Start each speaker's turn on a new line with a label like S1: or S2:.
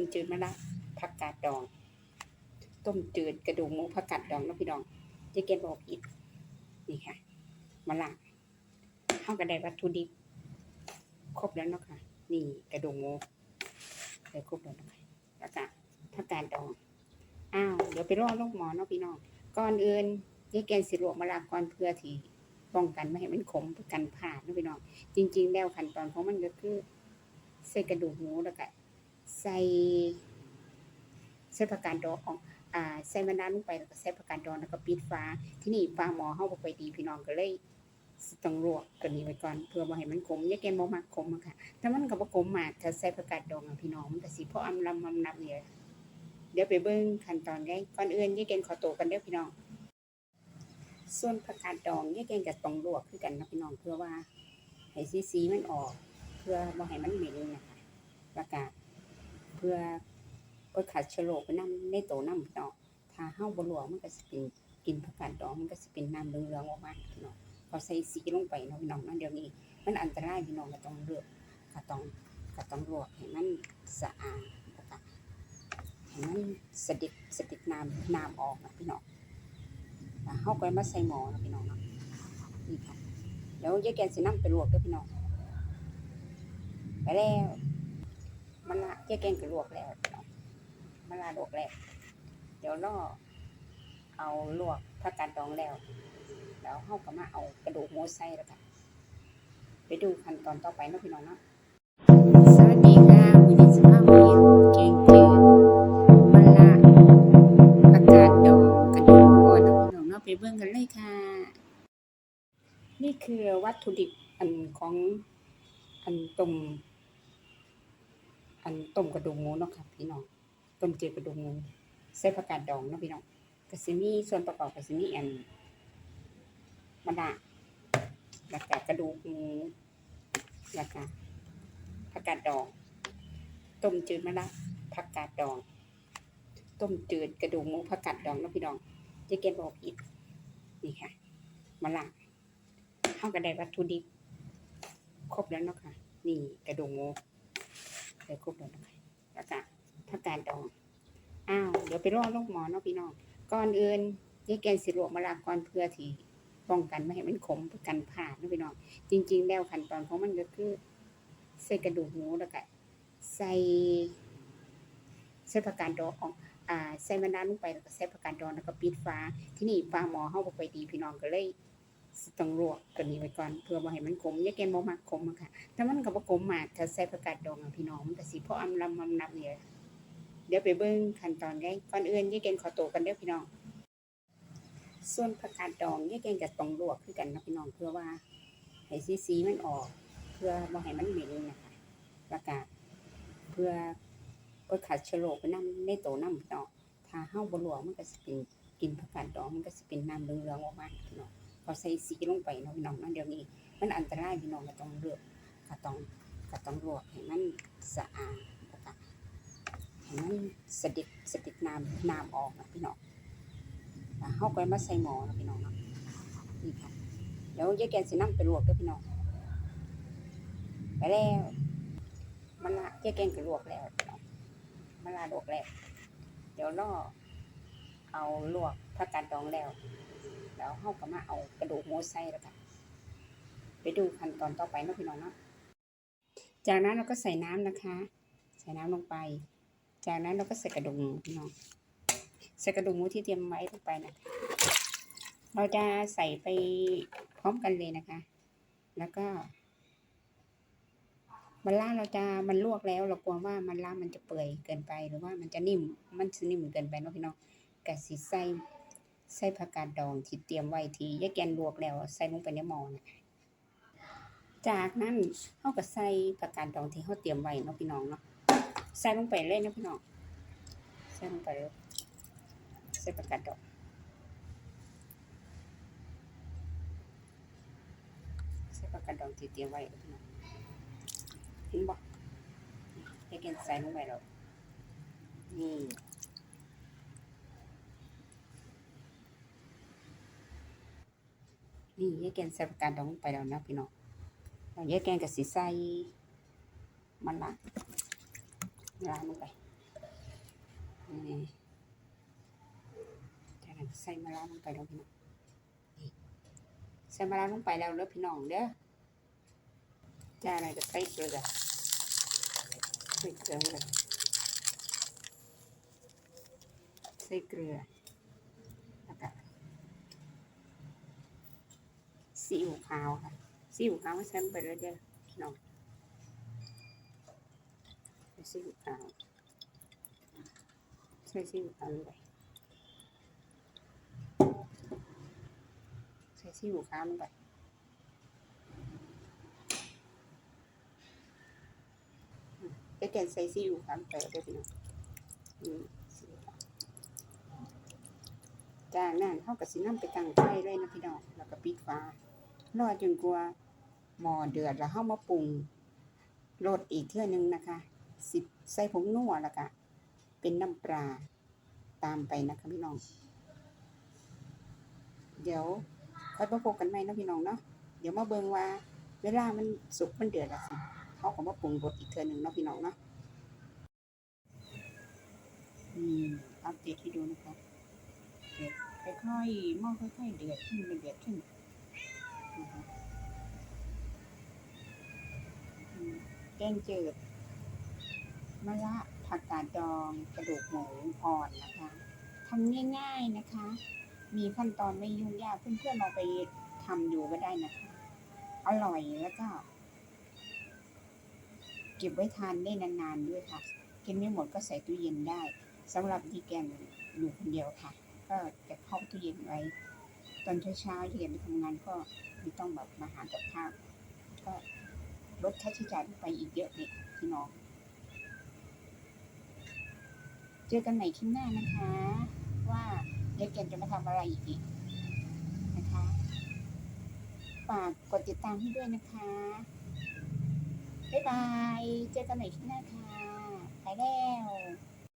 S1: มจืดมะระผักกาดดอง ต้มจืดกระดูกหมูผักกาดดองเนาะพี่น้องเจ๊เกนบอกผิดนี่ค่ะมะระเข้ากันได้วัตถุดิบครบแล้วเนาะค่ะ นี่กระดูกหมูเลยครบแล้วนะคะแล้วก็ผักกาดดองอ้าวเดี๋ยวไปรอโรคหมอเนาะพี่น้องก่อนอื่นเจ๊เกนสิลวกมะระก่อนเพื่อที่ป้องกันไม่ให้มันขมกันผ่าดเนะพี่น้องจริง ๆ แล้วขั้นตอนของมันก็คือใส่กระดูกหมูแล้วก็ ใส่ใส่ผักกาดดองอ่าใส่มะนาวลงไปแล้วก็ใส่ผักกาดดองแล้วก็ปิดฟ้าที่นี่ฟ้าหมอเฮาบ่ค่อยดีพี่น้องก็เลยต้องลวกตัวนี้ไว้ก่อนเพื่อบ่ให้มันขมยายแกนบ่มักขมอะค่ะถ้ามันก็บ่ขมมากถ้าใส่ผักกาดดองอะพี่น้องมันก็สิพออำลำอำนับนี่แหละเดี๋ยวไปเบิ่งขั้นตอนได้ก่อนอื่นยายแกนขอตัวกันเด้อพี่น้อง ส่วนผักกาดดองยายแกนก็ต้องลวกคือกันนะพี่น้องเพื่อว่าให้สีสีมันออก เพื่อบ่ให้มันเหม็นนะคะแล้วก็เพื่อ เพื่อขัดเชื้อโรคไปนำในโตน้ำเนาะถ้าเฮาบลวกมันก็สิเป็นกินผักกาดดองมันก็สิเป็นน้ำเหลืองๆออกมาพี่น้องพอใส่สีลงไปเนาะพี่น้องเนาะเดี๋ยวนี้ มันอันตรายพี่น้องก็ต้องเลือกก็ต้องก็ต้องลวกให้มันสะอาดแล้วก็ให้มันสะดิดสะดิดน้ำน้ำออกนะพี่น้องแล้วเฮาก็มาใส่หม้อนะพี่น้องเนาะนี่ค่ะเดี๋ยวยายแกนสินำไปลวกเด้อพี่น้องไปแล้ว มันละเจ๊แกงก็ลวกแล้วเนาะมันละลวกแล้ว เดี๋ยวรอเอาลวกผักกาดดองแล้วแล้วเฮาก็มาเอากระดูกหมูใส่แล้วกันไปดูขั้นตอนต่อไปนะพี่น้องเนาะสวัสดีค่ะวันนี้สิพามาเฮ็ดแกงเจืดมันละผักกาดดองกระดูกอ่อนนะพี่น้องเนาะไปเบิ่งกันเลยค่ะ นี่คือวัตถุดิบอันของอันต้ม อันต้มกระดูกหมูเนาะค่ะพี่น้องต้มเจืดกระดูกหมูใส่ผักกาดดองเนาะพี่น้องก็สิมีส่วนประกอบก็สิมีอันมะนาวแล้วก็กระดูกหมูแล้วก็ผักกาดดอง ต้มจืดมะนาวผักกาดดอง ต้มจืดกระดูกหมูผักกาดดองเนาะพี่น้องจ๊เกนบอกผิดนี่ค่ะมะนาวเข้ากันได้วัตถุดิบครบแล้วเนาะค่ะ นี่กระดูกหมู ส่ครบแล้วนะคะแล้วก็ผักกาดดองอ้าวเดี๋ยวไปรอโรคหมอเนาะพี่น้องก่อนอื่นยายแกนสิลวกมะละก่อนเพื่อที่ป้องกันไม่ให้มันขมกันผ่าดเนาะพี่น้องจริง ๆ แล้วขั้นตอนของมันก็คือ ใส่กระดูกหมูแล้วก็ใส่ใส่ผักกาดดองอ่าใส่มะนาวลงไปแล้วก็ใส่ผักกาดดองแล้วก็ปิดฟ้าที่นี่ฟ้าหมอเฮาบ่ค่อยดีพี่น้องก็เลย ต้องลวกตัวนี้ไว้ก่อนเพื่อบ่ให้มันขมยายแกนบ่มักขมอะค่ะถ้ามันก็บ่ขมมากถ้าใส่ผักกาดดองอะพี่น้องมันก็สิพออำลำอำนับเนี่ยเดี๋ยวไปเบิ่งขั้นตอนได้ก่อนอื่นยายเกณฑ์ขอตัวกันเด้อพี่น้อง ส่วนผักกาดดองยายเกณฑ์ก็ต้องลวกคือกันนะพี่น้องเพื่อว่าให้สีสีมันออก เพื่อบ่ให้มันเหม็นนะคะแล้วก็เพื่อเพื่อขัดเชื้อโรคไปนำในโตน้ำพี่น้องถ้าเฮาบ่ลวกมันก็สิเป็นกินผักกาดดองมันก็สิเป็นน้ำเหลืองๆออกมาพี่น้อง พอใส่สีลงไปเนาะพี่น้องเนาะเดี๋ยวนี้ มันอันตรายพี่น้องก็ต้องเลือกก็ต้องก็ต้องลวกให้มันสะอาดแล้วก็ให้มันสะดิดสะดิดน้ำน้ำออกนะพี่น้องแล้วเฮาก็มาใส่หมอนะพี่น้องเนาะนี่ค่ะเดี๋ยวยายแกนสินำไปลวกเด้อพี่น้องไปแล้วมันละยายแกนก็ลวกแล้วพี่น้องมันละลวกแล้วเดี๋ยวรอเอาลวกผักกาดดองแล้ว แล้วเฮาก็มาเอากระดูกหมูใส่แล้วกันไปดูขั้นตอนต่อไปนะพี่น้องเนาะจากนั้นเราก็ใส่น้ำนะคะ ใส่น้ำลงไป จากนั้นเราก็ใส่กระดูกหมูพี่น้องใส่กระดูกหมูที่เตรียมไว้ลงไปนะเราจะใส่ไปพร้อมกันเลยนะคะ แล้วก็มันล่าเราจะมันลวกแล้วเรากลัวว่ามันล่ามันจะเปื่อยเกินไปหรือว่ามันจะนิ่มมันจะนิ่มเกินไปเนาะพี่น้องกะสิใส่ ใส่ผักกาดดองที่เตรียมไว้ที่ยายแกนลวกแล้ว ใส่ลงไปในหม้อนะคะจากนั้นเฮาก็ใส่ผักกาดดองที่เฮาเตรียมไว้เนาะพี่น้องเนาะใส่ลงไปเลยนะพี่น้องใส่ลงไปเลยใส่ผักกาดดองใส่ผักกาดดองที่เตรียมไว้พี่น้องเห็นบ่ให้แกนใส่ลงไปแล้วนี่ นี่ยาแกงใส่ผักกาดดองไปแล้วนะพี่น้องแล้วยกแกงกับสีใส่มันละลาลงไปนี่ใส่มะละลงไปแล้วพี่น้องใส่มะละลงไปแล้วเด้อพี่น้องเด้อจะอะไรก็ใส่เกลือใส่เกลือใส่เกลือ ซีอิ๊วขาวค่ะซีอิ๊วขาวใส่ลงไปเลยเด้อพี่น้องใส่ซีอิ๊วขาวใส่ซีอิ๊วขาวลงไปใส่ซีอิ๊วขาวลงไปอืมจะแกนใส่ซีอิ๊วขาวไปแล้วเด้อพี่น้องจากนั้นเขาก็สินำไปตั้งไฟเลยนะพี่น้อง แล้วก็ปิดฝา รอจนกว่าหม้อเดือดแล้วเฮามาปรุงรสอีกเทื่อนึงนะคะสิใส่ผงนัวแล้วก็เป็นน้ำปลาตามไปนะคะพี่น้อง เดี๋ยวค่อยมาพบกันใหม่นะพี่น้องเนาะเดี๋ยวมาเบิงว่า เวลามันสุกมันเดือดแล้วสิเขาก็มาปรุงรสอีกเทื่อหนึงเนาะพี่น้องเนาะอืมอัปเดตให้ดูนะคะเดือดค่อยๆหม้อค่อยๆเดือดขึ้นเดือดขึ้นนะคะอืม แกงจืดมะระผักกาดดองกระดูกหมูอ่อนนะคะทำง่าย ๆนะคะ มีขั้นตอนไม่ยุ่งยากเพื่อนๆลองไปทำดูก็ได้นะคะ อร่อยแล้วก็ เก็บไว้ทานได้นานๆด้วยค่ะกินไม่หมดก็ใส่ตู้เย็นได้สำหรับดีแกนอยู่คนเดียวค่ะ ก็จะเข้าตู้เย็นไว้ ตอนเช้าๆที่แกนไปทำงานก็ไม่ต้องแบบมาหากับข้าวก็ลดค่าใช้จ่ายไปอีกเยอะเลยพี่น้อง เจอกันใหม่คลิปหน้านะคะ ว่าเด็กแกนจะมาทำอะไรอีกนะคะฝากกดติดตามให้ด้วยนะคะ บ๊ายบาย เจอกันใหม่คลิปหน้าค่ะ ไปแล้ว